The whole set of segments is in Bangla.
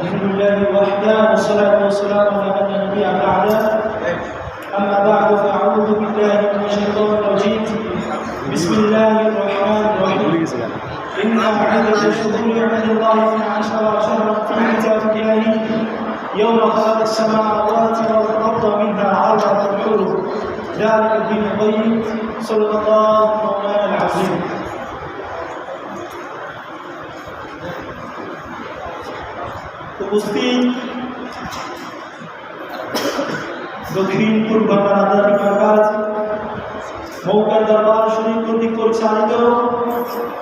الحمد لله وحده والصلاة والسلام على من لا نبي بعده. أما بعد فأعوذ بالله من الشيطان الرجيم. بسم الله الرحمن الرحيم. إن عدد الشهور عند الله اثنا عشر شهرا في كتاب الله يوم خلق السماوات والأرض منها أربعة حروف ذلك الدين القيم. صلى الله مولانا العظيم উপস্থিত দক্ষিণ পূর্ব আধ্যাত্মিক কাজ মৌকার দরবার শরীফ কর্তৃক পরিচালিত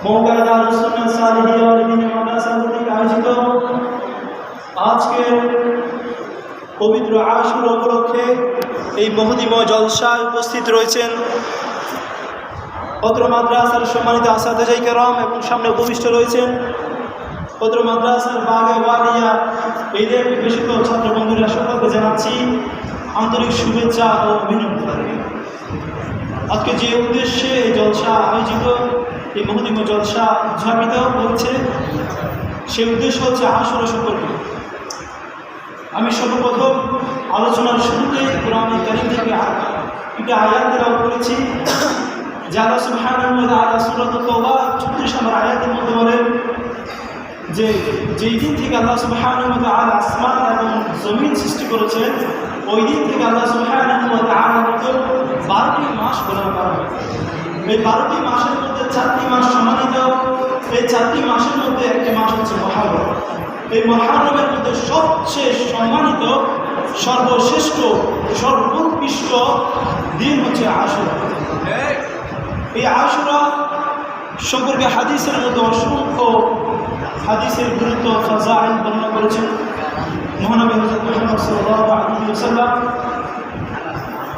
মৌকার দারুসুন্নাহ সালিহিয়া ওয়াল দ্বীন মাদ্রাসা আয়োজিত আজকের পবিত্র আশুর উপলক্ষে এই মহদিময় জলসায় উপস্থিত রয়েছেন পত্র মাদ্রাসার সম্মানিত কেরম এবং সামনে উপবিষ্ট রয়েছেন পত্র মাদ্রাসার বাগে ওয়ালিয়া এদের বিকশিত ছাত্র বন্ধুরা সকলকে জানাচ্ছি আন্তরিক শুভেচ্ছা ও অভিনন্দন। আজকে যে উদ্দেশ্যে এই জলসা আয়োজিত, এই মহদিম জলসা উদযাপিত হচ্ছে, সেই উদ্দেশ্য হচ্ছে আসর সম্পর্কে। আমি সর্বপ্রথম আলোচনার শুরুতে কোরআন কারিম থেকে একটি আয়াত দেওয়া করেছি। যে আল্লাহ সুবহানাহু ওয়া তাআলা সূরাতুত তাওবা 36 নম্বর আয়াতের মধ্যে বলেন যে যেই দিন থেকে আল্লাহ সুবহানাহু ওয়া আসমান এবং জমিন সৃষ্টি করেছেন, ওই দিন থেকে আল্লাহ মতো বারোটি মাস গণনা করা হয় এই বারোটি মাসের মধ্যে চারটি মাস সম্মানিত এই চারটি মাসের মধ্যে একটি মাস হচ্ছে মহারম। এই মহারমের মধ্যে সবচেয়ে সম্মানিত, সর্বশ্রেষ্ঠ, সর্বোৎকৃষ্ট দিন হচ্ছে আশুরা। এই আশুরা সম্পর্কে হাদিসের মধ্যে অসংখ্য হাদিসের গুরুত্ব ফাজাইল বর্ণনা করেছেন মহানবী হজরত মোহাম্মদ সাল্লাল্লাহু আলাইহি ওয়াসাল্লাম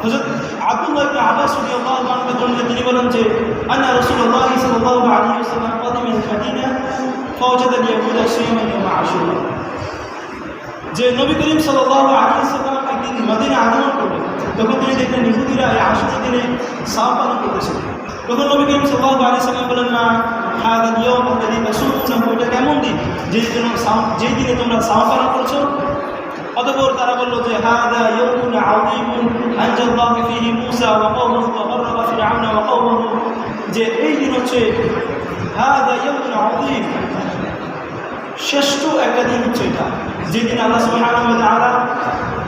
হজরত আব্দুল্লাহ ইবনে আব্বাস রাদিয়াল্লাহু আনহু বর্ণিত তিনি বলেন যে আন্না রাসূলুল্লাহ সাল্লাল্লাহু আলাইহি ওয়াসাল্লাম قدم المدينة فوجد اليهود صياما يوم عاشوراء যে নবী করিম সাল্লাল্লাহু আলাইহি ওয়াসাল্লাম একদিন মদিনা আগমন করলেন তখন তিনি দেখলেন ইহুদিরা এই আশুরা দিনে সাম পালন করতেছে তখন নবী করিম সাল্লাল্লাহু আলাইহি ওয়াসাল্লাম বলেন না হাদা ইয়াউম আল্লাযী তাসুমুনাহু এটা কেমন দিন? যেই দিন যেই দিনে তোমরা সাম পালন করছ? অতঃপর তারা বলল যে, হাদা ইয়াউমুন আযীমুন আনজাল্লাহু ফীহি মূসা ওয়া কওমুহু গররাবা ফিরআউনা ওয়া কওমুহু। যে এই দিন হচ্ছে হাদা ইয়াউমুন আযীম। শ্রেষ্ঠ একটা দিন হচ্ছে এটা। যেদিন আল্লাহ সুবহানাহু ওয়া তাআলা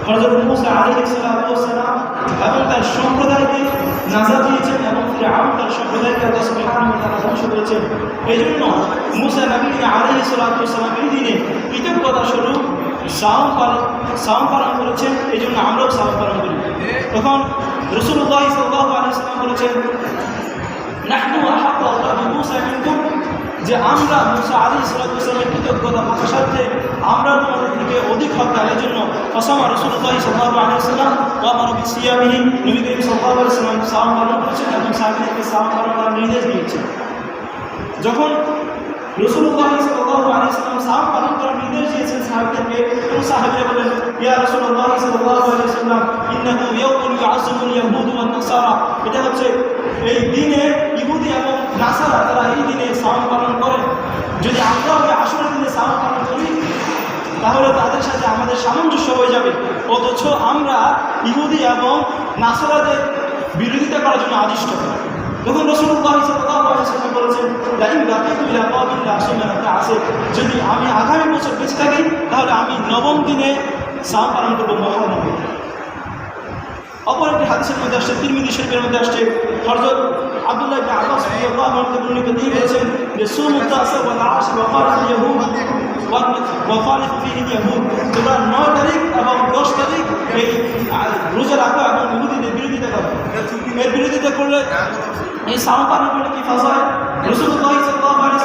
হযরত মূসা আলাইহিস সালাম এবং তার সম্প্রদায়কে নাজাত দিয়েছেন তার সম্প্রদায়কে আল্লাহ তাআলা ধ্বংস করেছেন। এই জন্য দিনে কৃতজ্ঞতা পালন পালন করেছেন এই জন্য আমরাও পালন করি। তখন বলেছেন যে আমরা মুসা আলী সালামের কৃতজ্ঞতা ভাষার্থে আমরা তোমাদের থেকে অধিক হত্যা এই জন্য অসমা রসুল্লাহ সাল্লাহ আলাইসাল্লাম পালন এবং পালন করার নির্দেশ দিয়েছেন যখন পালন করার নির্দেশ দিয়েছেন এবং বলেন ইয়া ইয়াউমুন ইউআযযিমুল ইয়াহুদ ওয়ান নাসারা এটা হচ্ছে এই দিনে ইহুদি এবং নাসারা তারা এই দিনে সাম পালন করেন যদি আমরা আসল দিনে সাম পালন তাহলে তাদের সাথে আমাদের সামঞ্জস্য হয়ে যাবে। অথচ আমরা ইহুদি এবং নাসারাদের বিরোধিতা করার জন্য আদিষ্ট। তখন রসুল্লাহ বলেছেন আছে। যদি আমি আগামী বছর বেঁচে থাকি, তাহলে আমি নবম দিনে সাম পালন করব মহানবী অপর একটি হাদিসের মধ্যে আসছে তিরমিদি শরীফের মধ্যে আসছে হরজত আব্দুল্লাহ ইবনে আব্বাস রাদিয়াল্লাহু আনহু বর্ণিত তিনি বলেছেন যে সুমুত আসা ওয়া খালিফ ইয়াহুদ ওয়া খালিফ ফিহি ইয়াহুদ। তোমরা 9 তারিখ এবং 10 তারিখ এই রোজা রাখো এবং ইহুদিদের বিরোধিতা করো। এর বিরোধিতা করলে এই সাম পালন করলে কি ফাসায় রাসূলুল্লাহ সাল্লাল্লাহু আলাইহি